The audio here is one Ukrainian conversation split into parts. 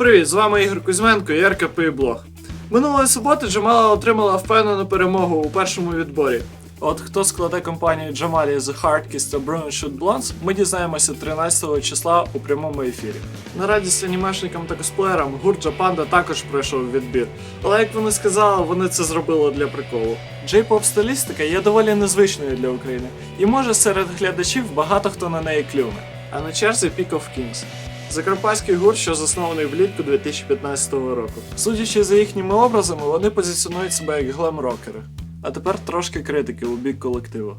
Привіт, з вами Ігор Кузьменко і РКП Блог. Минулої суботи Джамала отримала впевнену перемогу у першому відборі. От хто складе компанію Джамалі The Hardkiss та Bruno Shoot Blondes, ми дізнаємося 13 числа у прямому ефірі. На радість анімешникам та косплеєрам гурт Джапанда також пройшов відбір. Але як вони сказали, вони це зробили для приколу. Джей-поп стилістика є доволі незвичною для України, і може серед глядачів багато хто на неї клюне. А на черзі Peak of Kings. Закарпатський гурт, що заснований влітку 2015 року. Судячи за їхніми образами, вони позиціонують себе як глем-рокери. А тепер трошки критики у бік колективу.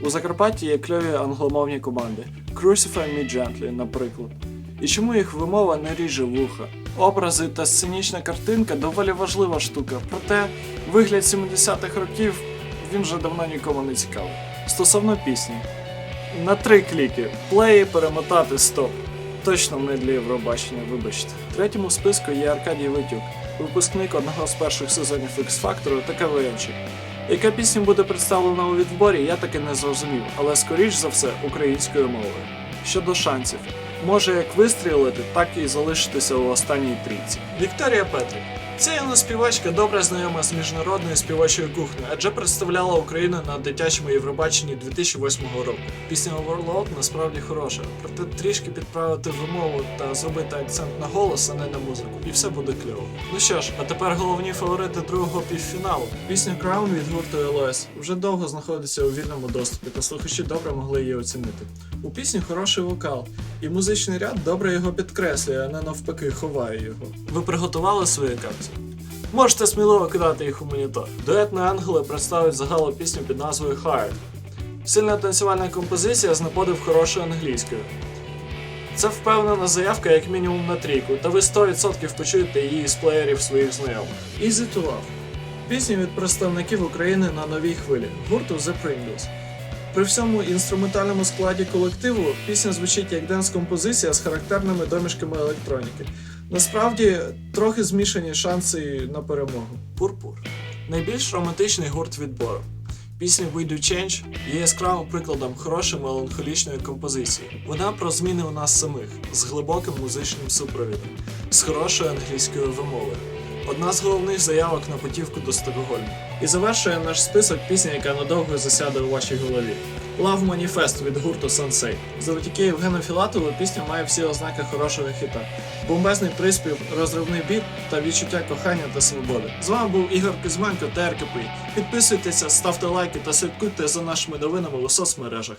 У Закарпатті є кльові англомовні команди Crucify Me Gently, наприклад. І чому їх вимова не ріже вуха? Образи та сценічна картинка доволі важлива штука, проте вигляд 70-х років він вже давно нікому не цікавий. Стосовно пісні. На три кліки. Плеї, перемотати, стоп. Точно не для Євробачення, вибачте. В третьому списку є Аркадій Витюк, випускник одного з перших сезонів X Factor та КВНчик. Яка пісня буде представлена у відборі, я таки не зрозумів, але скоріш за все українською мовою. Щодо шансів, може як вистрілити, так і залишитися у останній трійці. Вікторія Петрик. Ця юна співачка добре знайома з міжнародною співочою кухнею, адже представляла Україну на дитячому Євробаченні 2008 року. Пісня Overload насправді хороша, проте трішки підправити вимову та зробити акцент на голос, а не на музику, і все буде кльово. Ну що ж, а тепер головні фаворити другого півфіналу. Пісня Crown від гурту LOS вже довго знаходиться у вільному доступі, та слухачі добре могли її оцінити. У пісні хороший вокал, і музичний ряд добре його підкреслює, а не навпаки ховає його. Ви приготували свої капці? Можете сміливо кидати їх у монітор. Дуетні ангели представить загалу пісню під назвою Hard. Сильна танцювальна композиція з наподив хорошою англійською. Це впевнена заявка як мінімум на трійку, та ви 100% почуєте її з плеєрів своїх знайомих. Easy to Love. Пісня від представників України на новій хвилі гурту The Pringles. При всьому інструментальному складі колективу пісня звучить як денс-композиція з характерними домішками електроніки. Насправді трохи змішані шанси на перемогу. Пурпур. Найбільш романтичний гурт відбору. Пісня We Do Change є яскравим прикладом хорошої меланхолічної композиції. Вона про зміни у нас самих з глибоким музичним супровідом, з хорошою англійською вимовою. Одна з головних заявок на путівку до Стокгольму. І завершує наш список пісня, яка надовго засяде у вашій голові. Love Manifest від гурту Sensei. Завдяки Євгену Філатову пісня має всі ознаки хорошого хіта. Бомбезний приспів, розривний біт та відчуття кохання та свободи. З вами був Ігор Кузьменко та РКП. Підписуйтеся, ставте лайки та слідкуйте за нашими новинами у соцмережах.